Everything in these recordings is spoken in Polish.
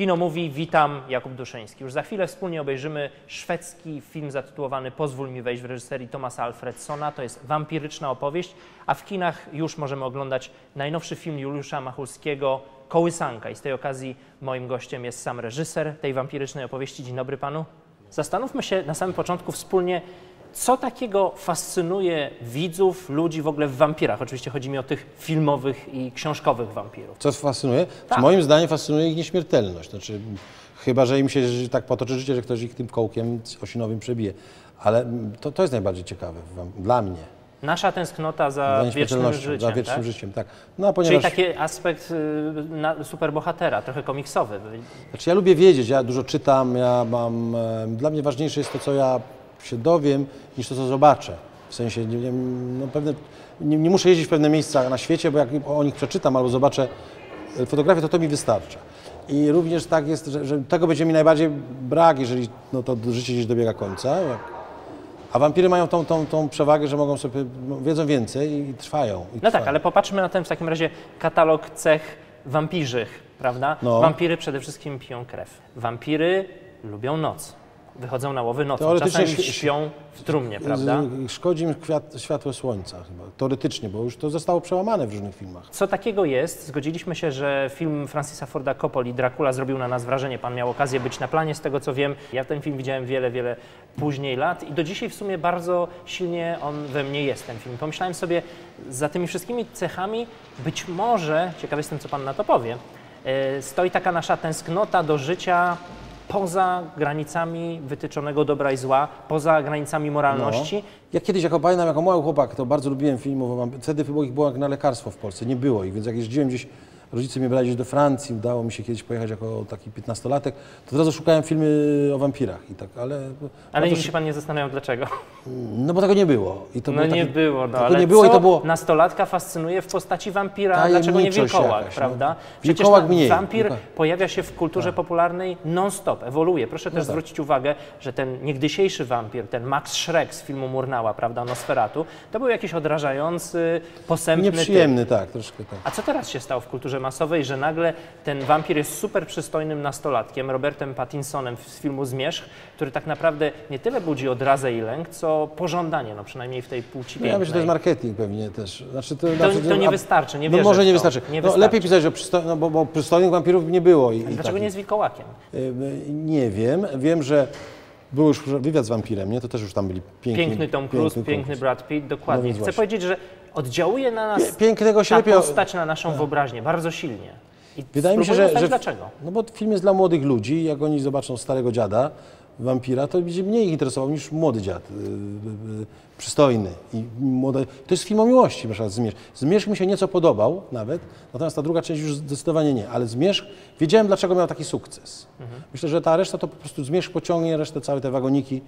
Kino mówi, witam, Jakub Duszyński. Już za chwilę wspólnie obejrzymy szwedzki film zatytułowany Pozwól mi wejść w reżyserii Tomasa Alfredsona. To jest wampiryczna opowieść, a w kinach już możemy oglądać najnowszy film Juliusza Machulskiego Kołysanka. I z tej okazji moim gościem jest sam reżyser tej wampirycznej opowieści. Dzień dobry panu. Zastanówmy się na samym początku wspólnie, co takiego fascynuje widzów, ludzi w ogóle w wampirach. Oczywiście chodzi mi o tych filmowych i książkowych wampirów. Co fascynuje? Tak. Moim zdaniem fascynuje ich nieśmiertelność. Znaczy, chyba, że im się tak potoczy życie, że ktoś ich tym kołkiem osinowym przebije. Ale to, to jest najbardziej ciekawe dla mnie. Nasza tęsknota za wiecznym życiem. za wiecznym tak? życiem, tak. No a Czyli ponieważ taki aspekt y, superbohatera, trochę komiksowy. znaczy, ja lubię wiedzieć, ja dużo czytam, ja mam. Dla mnie ważniejsze jest to, co ja się dowiem, niż to, co zobaczę. W sensie, nie, nie, no pewne, nie, nie muszę jeździć w pewne miejsca na świecie, bo jak o nich przeczytam albo zobaczę e, fotografię, to to mi wystarcza. I również tak jest, że, że tego będzie mi najbardziej brak, jeżeli no, to życie gdzieś dobiega końca. A wampiry mają tą, tą, tą przewagę, że mogą sobie, no, wiedzą więcej i trwają. I No trwają. tak, ale popatrzmy na ten w takim razie katalog cech wampirzych, prawda? No. Wampiry przede wszystkim piją krew. Wampiry lubią noc. Wychodzą na łowy nocą. Świ- śpią w trumnie, prawda? Szkodzi im kwiat, światło słońca chyba, teoretycznie, bo już to zostało przełamane w różnych filmach. Co takiego jest? Zgodziliśmy się, że film Francisa Forda Coppoli, Dracula, zrobił na nas wrażenie. Pan miał okazję być na planie, z tego co wiem. Ja ten film widziałem wiele, wiele później lat i do dzisiaj w sumie bardzo silnie on we mnie jest, ten film. Pomyślałem sobie, za tymi wszystkimi cechami być może, ciekawy jestem, co Pan na to powie, e, stoi taka nasza tęsknota do życia poza granicami wytyczonego dobra i zła, poza granicami moralności. Ja kiedyś, jako pamiętam, jako mały chłopak, to bardzo lubiłem filmów. Wtedy ich było jak na lekarstwo w Polsce, nie było ich, więc jak jeździłem gdzieś, rodzice mnie brali gdzieś do Francji, udało mi się kiedyś pojechać jako taki piętnastolatek, to od razu szukałem filmy o wampirach i tak, ale... Ale nigdy się Pan nie zastanawiał, dlaczego. No bo tego nie było. I to No było nie takie- było, no ale nie było i to było... nastolatka fascynuje w postaci wampira, dlaczego nie wilkołak, jakaś, no. prawda? Przecież Wilkołak mniej, wampir wilkołak. pojawia się w kulturze popularnej non-stop, ewoluuje. Proszę też tak. zwrócić uwagę, że ten niegdysiejszy wampir, ten Max Schreck z filmu Murnała, prawda, Nosferatu, to był jakiś odrażający, posępny typ. Nieprzyjemny, tak, troszkę tak. A co teraz się stało w kulturze masowej, że nagle ten wampir jest super przystojnym nastolatkiem, Robertem Pattinsonem z filmu Zmierzch, który tak naprawdę nie tyle budzi odrazę i lęk, co pożądanie, no przynajmniej w tej płci No ja myślę, że to pięknej. jest marketing pewnie też. Znaczy, to, To, znaczy, to nie a- wystarczy, nie No wierzę może w nie wystarczy. Nie no, wystarczy. lepiej pisać, że przysto... no, bo, bo przystojnych wampirów nie było. I, i Dlaczego takich. nie z wilkołakiem? Nie wiem. Wiem, że był już wywiad z wampirem, nie? To też już tam byli piękni. Piękny Tom Cruise, piękny, konkurs. Brad Pitt, dokładnie. No Chcę właśnie. powiedzieć, że oddziałuje na nas Pięknego się ta postać na naszą wyobraźnię bardzo silnie. I Wydaje mi się, że, że dlaczego. No bo film jest dla młodych ludzi. Jak oni zobaczą starego dziada, wampira, to będzie mniej ich interesował niż młody dziad, y, y, y, przystojny. I młode... To jest film o miłości, na przykład Zmierzch. Zmierzch mi się nieco podobał nawet, natomiast ta druga część już zdecydowanie nie. Ale Zmierzch, wiedziałem dlaczego miał taki sukces. Myślę, że ta reszta to po prostu Zmierzch pociągnie resztę, całe te wagoniki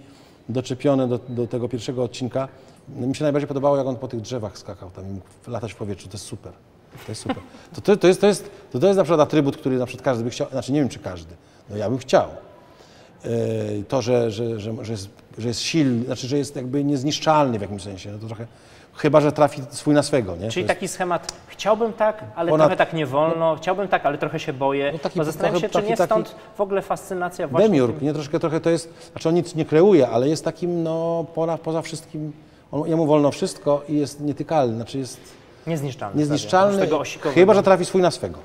doczepione do, do tego pierwszego odcinka. Mi się najbardziej podobało, jak on po tych drzewach skakał tam i mógł latać w powietrzu. To jest super. To jest super. To, to, to, jest, to, jest, to, to jest na przykład atrybut, który na przykład każdy by chciał, znaczy nie wiem czy każdy, no ja bym chciał. Yy, To, że, że, że, że, jest, że jest silny, znaczy, że jest jakby niezniszczalny w jakimś sensie, no to trochę, chyba, że trafi swój na swego, nie? Czyli taki schemat, chciałbym tak, ale Ponad- trochę tak nie wolno, chciałbym tak, ale trochę się boję. No taki No Zastanawiam się, trochę- czy nie taki- stąd w ogóle fascynacja właśnie Demiurg, nie? Troszkę, trochę to jest, znaczy on nic nie kreuje, ale jest takim, no, poza, poza wszystkim, on, jemu wolno wszystko i jest nietykalny, znaczy jest niezniszczalny. niezniszczalny, chyba, że trafi swój na swego.